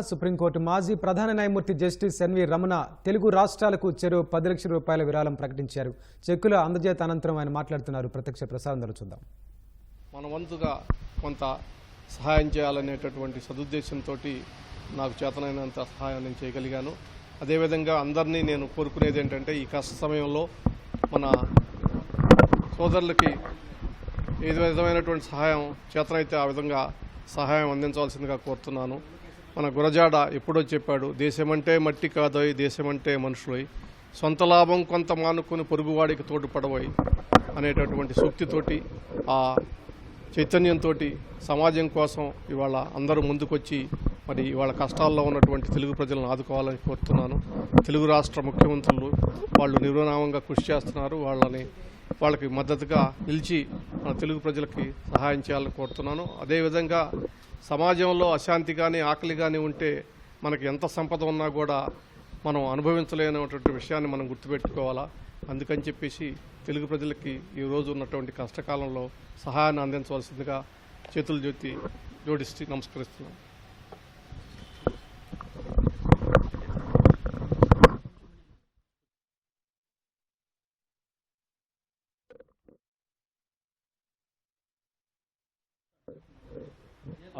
Supreme court మాజీ ప్రధాన న్యాయమూర్తి జస్టిస్ ఎన్వి రమణ తెలుగు రాష్ట్రాలకు చెరువు పది లక్షల రూపాయల విరాళం ప్రకటించారు. చెక్కుల అందజేత అనంతరం ఆయన మాట్లాడుతున్నారు. ప్రత్యక్ష ప్రసారం చూద్దాం. మన వంతుగా కొంత సహాయం చేయాలనేటటువంటి సదుద్దేశంతో నాకు చేతనైనంత సహాయం నేను చేయగలిగాను. అదేవిధంగా అందరినీ నేను కోరుకునేది ఏంటంటే ఈ కష్ట సమయంలో మన సోదరులకి ఏ విధమైనటువంటి సహాయం చేతనైతే ఆ విధంగా సహాయం అందించవలసిందిగా కోరుతున్నాను. మన గురజాడ ఎప్పుడో చెప్పాడు దేశమంటే మట్టి కాదోయ్ దేశమంటే మనుషులై సొంత లాభం కొంత మానుకొని పొరుగువాడికి తోడుపడవోయ్ అనేటటువంటి సూక్తితోటి ఆ చైతన్యంతో సమాజం కోసం ఇవాళ అందరూ ముందుకొచ్చి మరి ఇవాళ కష్టాల్లో ఉన్నటువంటి తెలుగు ప్రజలను ఆదుకోవాలని కోరుతున్నాను. తెలుగు రాష్ట్ర ముఖ్యమంత్రులు వాళ్ళు నిర్విరామంగా కృషి చేస్తున్నారు. వాళ్ళని వాళ్ళకి మద్దతుగా నిలిచి మన తెలుగు ప్రజలకి సహాయం చేయాలని కోరుతున్నాను. అదేవిధంగా సమాజంలో అశాంతి కానీ ఆకలి కానీ ఉంటే మనకి ఎంత సంపద ఉన్నా కూడా మనం అనుభవించలేనటువంటి విషయాన్ని మనం గుర్తుపెట్టుకోవాలా? అందుకని చెప్పేసి తెలుగు ప్రజలకి ఈ రోజు ఉన్నటువంటి కష్టకాలంలో సహాయాన్ని అందించవలసిందిగా చేతులు జ్యోతి జోడిస్తూ నమస్కరిస్తున్నాను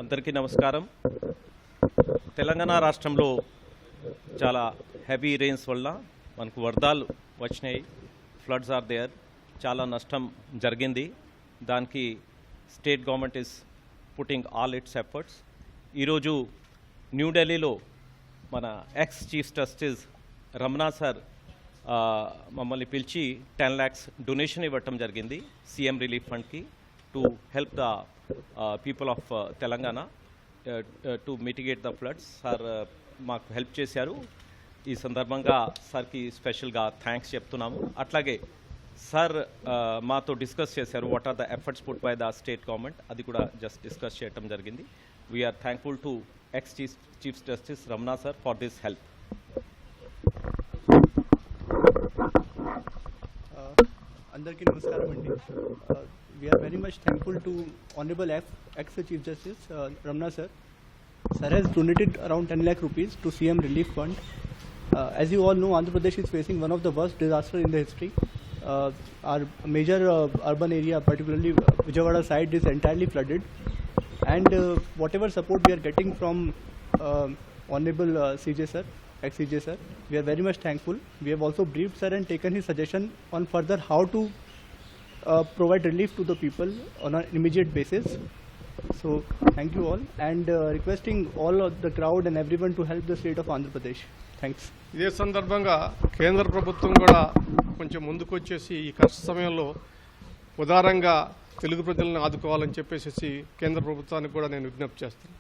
అందరికీ నమస్కారం. తెలంగాణ రాష్ట్రంలో చాలా హెవీ రెయిన్స్ వల్ల మనకు వరదలు వచ్చినాయి. ఫ్లడ్స్ ఆర్ దేర్ చాలా నష్టం జరిగింది. దానికి state government is putting all its efforts ఈరోజు న్యూఢిల్లీలో మన ex chief justice Ramana sir మమ్మల్ని పిలిచి టెన్ ల్యాక్స్ డొనేషన్ ఇవ్వటం జరిగింది. సీఎం రిలీఫ్ ఫండ్కి to help the people of Telangana to mitigate the floods sir మాకు హెల్ప్ చేశారు. ఈ సందర్భంగా సార్కి స్పెషల్గా థ్యాంక్స్ చెప్తున్నాము. అట్లాగే సార్ మాతో డిస్కస్ చేశారు what are the efforts put by the state government అది కూడా జస్ట్ డిస్కస్ చేయటం జరిగింది. We're thankful to ex chief chief justice Ramana sir for this help అందరికీ నమస్కారం అండి we are very much thankful to honourable F ex chief justice Ramana sir Sir has donated around 10 lakh rupees to CM Relief Fund. Uh, as you all know, Andhra Pradesh is facing one of the worst disasters in the history. Uh, our major uh, urban area, particularly uh, Vijayawada side, is entirely flooded. And uh, whatever support we are getting from uh, Honorable uh, CJ sir, ex-CJ sir, we are very much thankful. We have also briefed sir and taken his suggestion on further how to uh, provide relief to the people on an immediate basis. So thank you all and uh, requesting all of the crowd and everyone to help the state of Andhra Pradesh. Thanks. ఇదే సందర్భంగా కేంద్ర ప్రభుత్వం కూడా కొంచెం ముందుకొచ్చేసి ఈ కష్ట సమయంలో ఉదారంగా తెలుగు ప్రజలను ఆదుకోవాలని చెప్పేసి కేంద్ర ప్రభుత్వానికి కూడా నేను విజ్ఞప్తి చేస్తాను